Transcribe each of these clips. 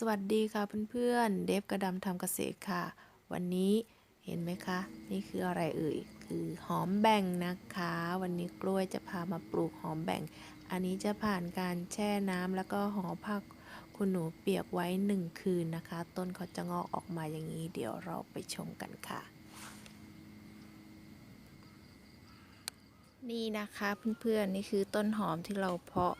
สวัสดีค่ะเพื่อนๆ เดฟกระดำทำเกษตรค่ะ วันนี้เห็นไหมคะ นี่คืออะไรเอ่ย คือหอมแบ่งนะคะ วันนี้กล้วยจะพามาปลูกหอมแบ่ง อันนี้จะผ่านการแช่น้ำแล้วก็ห่อผ้าคุณหนูเปียกไว้หนึ่งคืนนะคะ ต้นเขาจะงอกออกมาอย่างนี้ เดี๋ยวเราไปชมกันค่ะ นี่นะคะเพื่อนๆ นี่คือต้นหอมที่เราเพาะ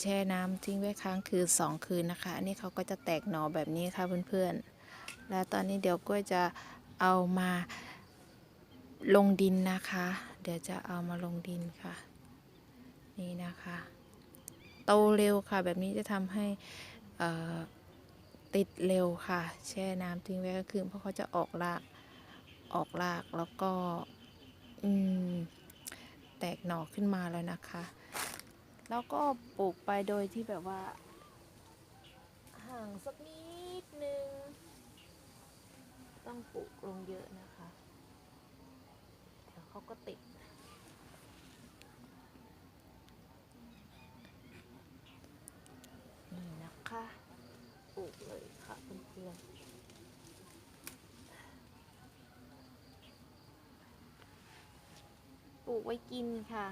แช่น้ำทิ้งไว้ค้างคืนสองคืนนะคะ อันนี้เขาก็จะแตกหน่อแบบนี้ค่ะเพื่อนๆ แล้วตอนนี้เดี๋ยวก็จะเอามาลงดินนะคะ เดี๋ยวจะเอามาลงดินค่ะ นี่นะคะ โตเร็วค่ะ แบบนี้จะทำให้ติดเร็วค่ะ แช่น้ำทิ้งไว้ก็คืนเพราะเขาจะออกรากออกรากแล้วก็อืมแตกหน่อขึ้นมาแล้วนะคะ แล้วก็ปลูกไปโดยที่แบบว่า ห่างสักนิดนึง ต้องปลูกลงเยอะนะคะ เดี๋ยวเขาก็ติด นี่นะคะ ปลูกเลยค่ะเพื่อนๆปลูกไว้กินค่ะ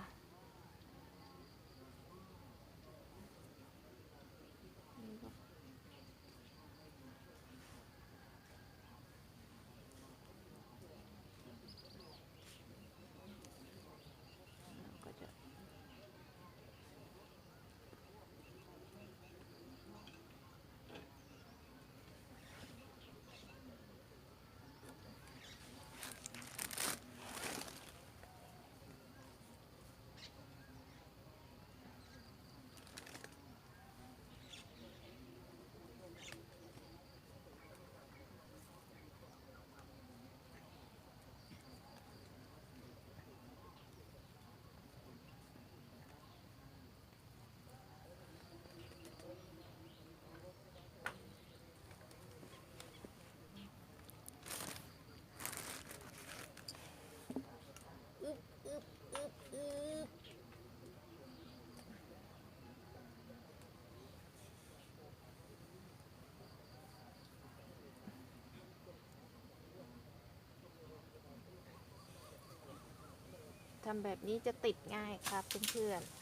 ทำแบบนี้จะติดง่ายครับเพื่อนๆ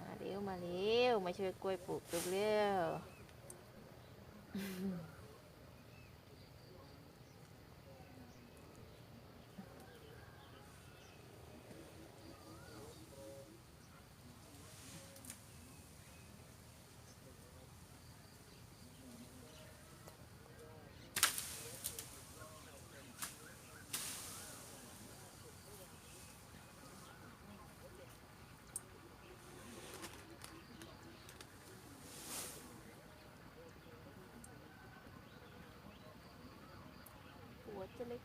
มาเร็ว มาเร็วมาช่วยกล้วยปลูกเร็วๆ วจะเล็ก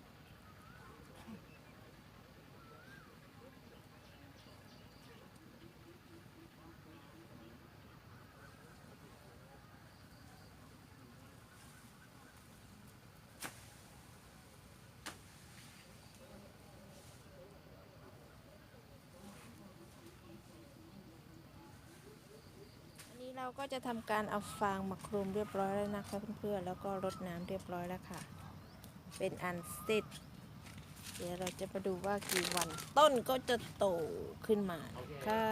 อันนี้เราก็จะทำการเอาฟางมาคลุมเรียบร้อยแล้วนะคะเพื่อนๆ แล้วก็รดน้ำเรียบร้อยแล้วค่ะ เป็นอันเสร็จ เดี๋ยวเราจะมาดูว่ากี่วันต้นก็จะโตขึ้นมานะคะ